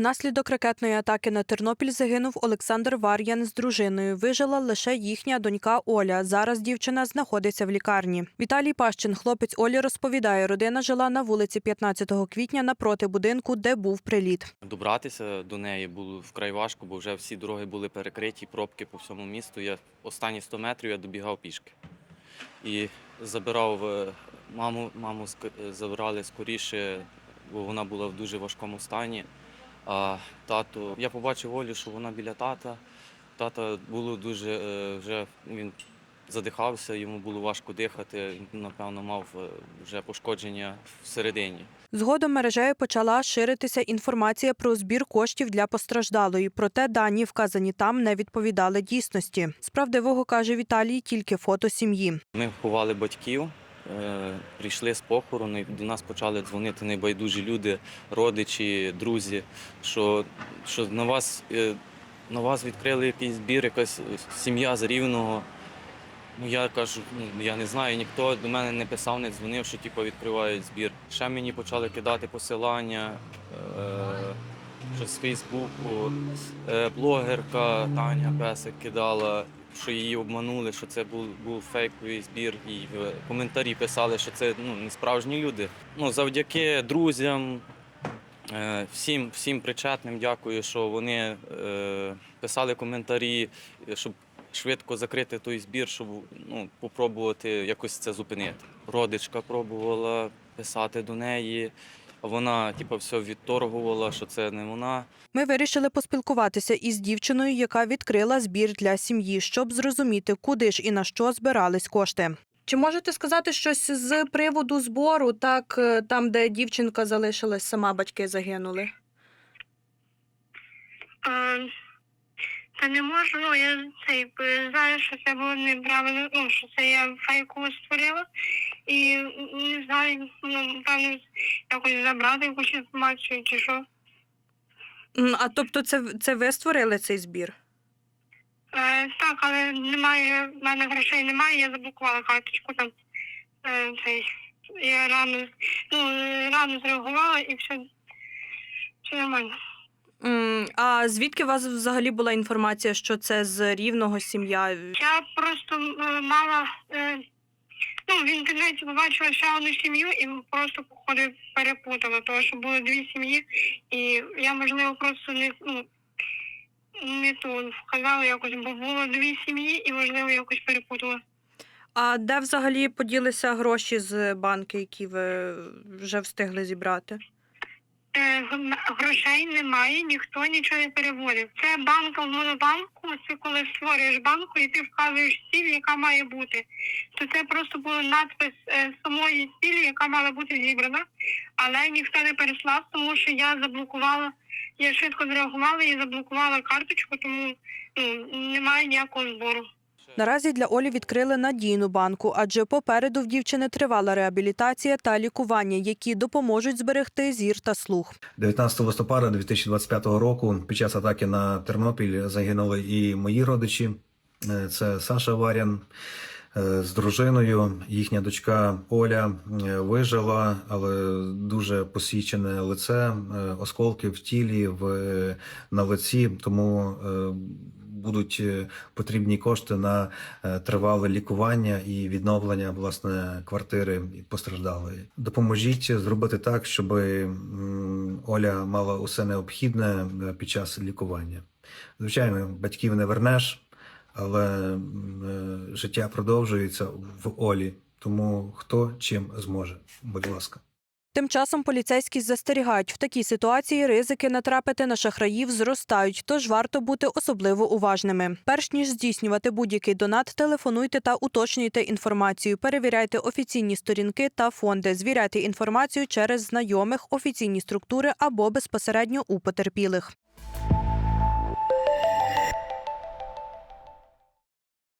Внаслідок ракетної атаки на Тернопіль загинув Олександр Вар'ян з дружиною. Вижила лише їхня донька Оля. Зараз дівчина знаходиться в лікарні. Віталій Пащин, хлопець Олі, розповідає, родина жила на вулиці 15 квітня напроти будинку, де був приліт. Добратися до неї було вкрай важко, бо вже всі дороги були перекриті, пробки по всьому місту. Я останні 100 метрів я добігав пішки. І забирав е, маму, маму е, забрали скоріше, бо вона була в дуже важкому стані. А тато, я побачив Олю, що вона біля тата. Тата було дуже е, вже він задихався, йому було важко дихати. Він, напевно, мав е, вже пошкодження всередині. Згодом мережею почала ширитися інформація про збір коштів для постраждалої. Проте дані, вказані там, не відповідали дійсності. З правдивого каже Віталій, тільки фото сім'ї. Ми ховали батьків, прийшли з похорону, і до нас почали дзвонити небайдужі люди, родичі, друзі, що, що на вас. е, На вас відкрили якийсь збір, якась сім'я з рівного. Ну я кажу, ну я не знаю, ніхто до мене не писав, не дзвонив, що типу, відкривають збір. Ще мені почали кидати посилання, е, що з Фейсбуку, е, блогерка Таня Песик кидала, що її обманули, що це був, був фейковий збір. І в коментарі писали, що це ну, не справжні люди. Ну, завдяки друзям, е, всім, всім причетним дякую, що вони е, писали коментарі, щоб швидко закрити той збір, щоб ну, попробувати якось це зупинити. Родичка пробувала писати до неї. Вона, типу, все відторгувала, що це не вона. Ми вирішили поспілкуватися із дівчиною, яка відкрила збір для сім'ї, щоб зрозуміти, куди ж і на що збирались кошти. Чи можете сказати щось з приводу збору, так е, там, де дівчинка залишилась, сама батьки загинули? А, та не можу, ну я цей знаю, що це було неправильно, ну що це я фейково створила. І не знаю, ну певно, якось забрати якусь інформацію чи що. А тобто, це, це ви створили цей збір? Е, так, але немає, в мене грошей немає, я заблокувала карточку там. Е, цей, я рано, ну, рано зреагувала і все, все нормально. А звідки у вас взагалі була інформація, що це з рівного сім'я? Я просто мала е, ну, в інтернеті побачила ще одну сім'ю і просто походу перепутала, тому що було дві сім'ї, і я, можливо, просто не, ну, не ту вказала якось, бо було дві сім'ї і, можливо, якось перепутала. А де взагалі поділися гроші з банки, які ви вже встигли зібрати? Е, грошей немає, ніхто нічого не переводив. Це банка в монобанку, це коли створюєш банку і ти вказуєш ціль, яка має бути. То це просто був надпис е, самої цілі, яка мала бути зібрана, але ніхто не переслав, тому що я заблокувала, я швидко зреагувала і заблокувала карточку, тому ну, немає ніякого збору. Наразі для Олі відкрили надійну банку, адже попереду в дівчини тривала реабілітація та лікування, які допоможуть зберегти зір та слух. 19 листопада 2025 року під час атаки на Тернопіль загинули і мої родичі. Е, Це Саша Варян е, з дружиною. Їхня дочка Оля е, вижила, але дуже посічене лице, осколки в тілі, в, на лиці. Тому будуть е, потрібні кошти на е, тривале лікування і відновлення власне квартири постраждалої. Допоможіть зробити так, щоб Оля мала усе необхідне е, під час лікування. Звичайно, батьків не вернеш, але життя продовжується в Олі. Тому хто чим зможе, будь ласка. Тим часом поліцейські застерігають, в такій ситуації ризики натрапити на шахраїв зростають, тож варто бути особливо уважними. Перш ніж здійснювати будь-який донат, телефонуйте та уточнюйте інформацію. Перевіряйте офіційні сторінки та фонди, звіряйте інформацію через знайомих, офіційні структури або безпосередньо у потерпілих.